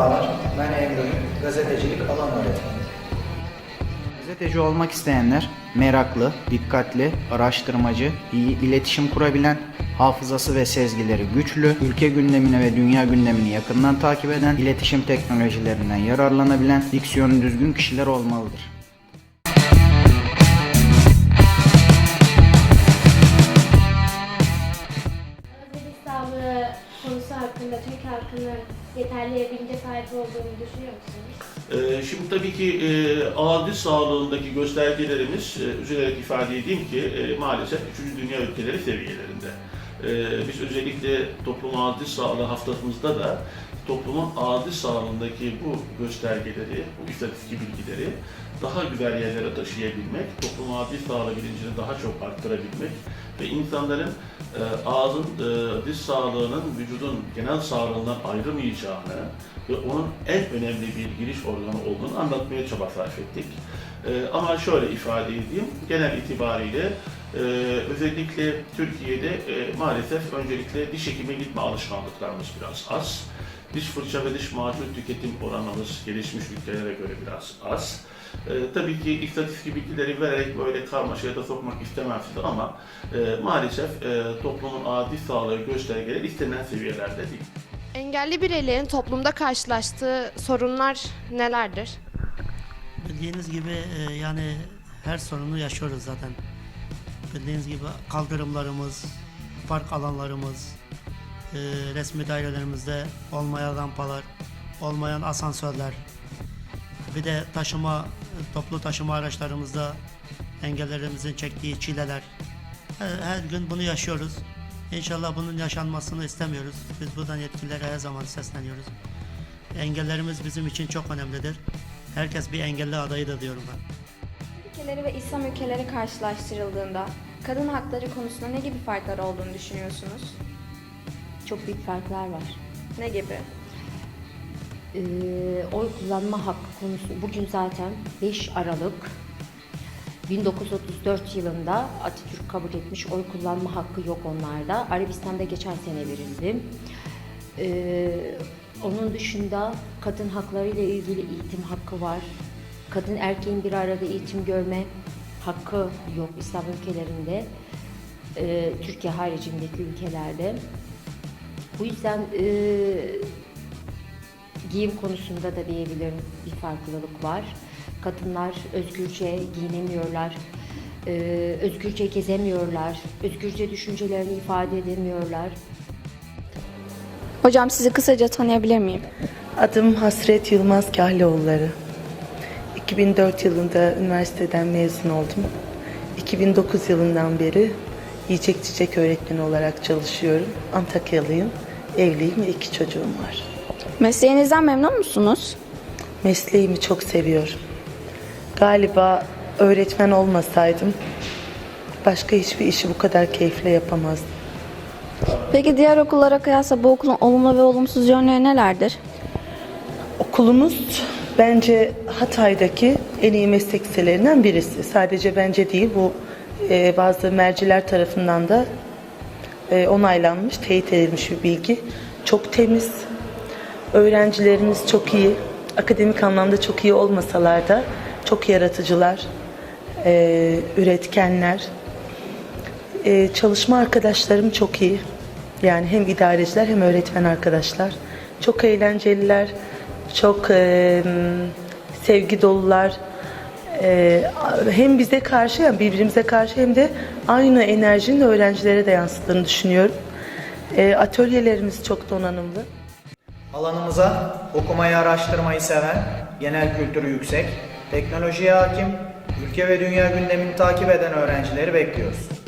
Merhabalar, ben Emre, gazetecilik alan öğretmeni. Gazeteci olmak isteyenler meraklı, dikkatli, araştırmacı, iyi iletişim kurabilen, hafızası ve sezgileri güçlü, ülke gündemini ve dünya gündemini yakından takip eden, iletişim teknolojilerinden yararlanabilen, diksiyonu düzgün kişiler olmalıdır. Sağlığı konusu hakkında Türk halkının yeterli bilince sahip olduğunu düşünüyor musunuz? Ee, Şimdi tabii ki e, adi sağlığındaki göstergelerimiz, e, üzülerek ifade edeyim ki e, maalesef 3. dünya ülkeleri seviyelerinde. E, Biz özellikle toplum adi sağlığı haftamızda da toplumun adi sağlığındaki bu göstergeleri, bu istatistik bilgileri daha güzel yerlere taşıyabilmek, toplum adi sağlığı bilincini daha çok arttırabilmek ve insanların e, ağzın, e, diş sağlığının vücudun genel sağlığından ayrılmayacağını ve onun en önemli bir giriş organı olduğunu anlatmaya çaba sarf ettik. E, ama şöyle ifade edeyim, genel itibariyle e, özellikle Türkiye'de e, maalesef öncelikle diş hekime gitme alışkanlıklarımız biraz az. Diş fırça ve diş macun tüketim oranımız gelişmiş ülkelere göre biraz az. E, tabii ki istatistik bilgileri vererek böyle karmaşaya da sokmak istemem sizi ama e, maalesef e, toplumun adi sağlığı göstergeleri istenen seviyelerde değil. Engelli bireylerin toplumda karşılaştığı sorunlar nelerdir? Bildiğiniz gibi e, yani her sorunu yaşıyoruz zaten. Bildiğiniz gibi kaldırımlarımız, park alanlarımız, e, resmi dairelerimizde olmayan rampalar, olmayan asansörler, bir de taşıma, toplu taşıma araçlarımızda engellerimizin çektiği çileler. Her, her gün bunu yaşıyoruz. İnşallah bunun yaşanmasını istemiyoruz. Biz buradan yetkililere her zaman sesleniyoruz. Engellerimiz bizim için çok önemlidir. Herkes bir engelli adayıdır diyorum ben. ülkeleri ve İslam ülkeleri karşılaştırıldığında kadın hakları konusunda ne gibi farklar olduğunu düşünüyorsunuz? Çok büyük farklar var. Ne gibi? Ee, oy kullanma hakkı konusu bugün zaten 5 Aralık 1934 yılında Atatürk kabul etmiş oy kullanma hakkı yok onlarda. Arabistan'da geçen sene verildi. Ee, onun dışında kadın hakları ile ilgili eğitim hakkı var. Kadın erkeğin bir arada eğitim görme hakkı yok İslam ülkelerinde. Ee, Türkiye haricindeki ülkelerde. Bu yüzden e, giyim konusunda da diyebilirim bir farklılık var. Kadınlar özgürce giyinemiyorlar, e, özgürce gezemiyorlar, özgürce düşüncelerini ifade edemiyorlar. Hocam sizi kısaca tanıyabilir miyim? Adım Hasret Yılmaz Kahleoğulları. 2004 yılında üniversiteden mezun oldum. 2009 yılından beri yiyecek çiçek öğretmeni olarak çalışıyorum. Antakyalıyım, evliyim ve iki çocuğum var. Mesleğinizden memnun musunuz? Mesleğimi çok seviyorum. Galiba öğretmen olmasaydım başka hiçbir işi bu kadar keyifle yapamazdım. Peki diğer okullara kıyasla bu okulun olumlu ve olumsuz yönleri nelerdir? Okulumuz bence Hatay'daki en iyi meslek liselerinden birisi. Sadece bence değil, bu e, bazı merciler tarafından da e, onaylanmış, teyit edilmiş bir bilgi. Çok temiz, öğrencilerimiz çok iyi, akademik anlamda çok iyi olmasalar da çok yaratıcılar, e, üretkenler. E, çalışma arkadaşlarım çok iyi. Yani hem idareciler hem öğretmen arkadaşlar. Çok eğlenceliler, çok e, sevgi dolular. E, hem bize karşı hem birbirimize karşı hem de aynı enerjinin öğrencilere de yansıttığını düşünüyorum. E, atölyelerimiz çok donanımlı. Alanımıza okumayı, araştırmayı seven, genel kültürü yüksek, teknolojiye hakim, ülke ve dünya gündemini takip eden öğrencileri bekliyoruz.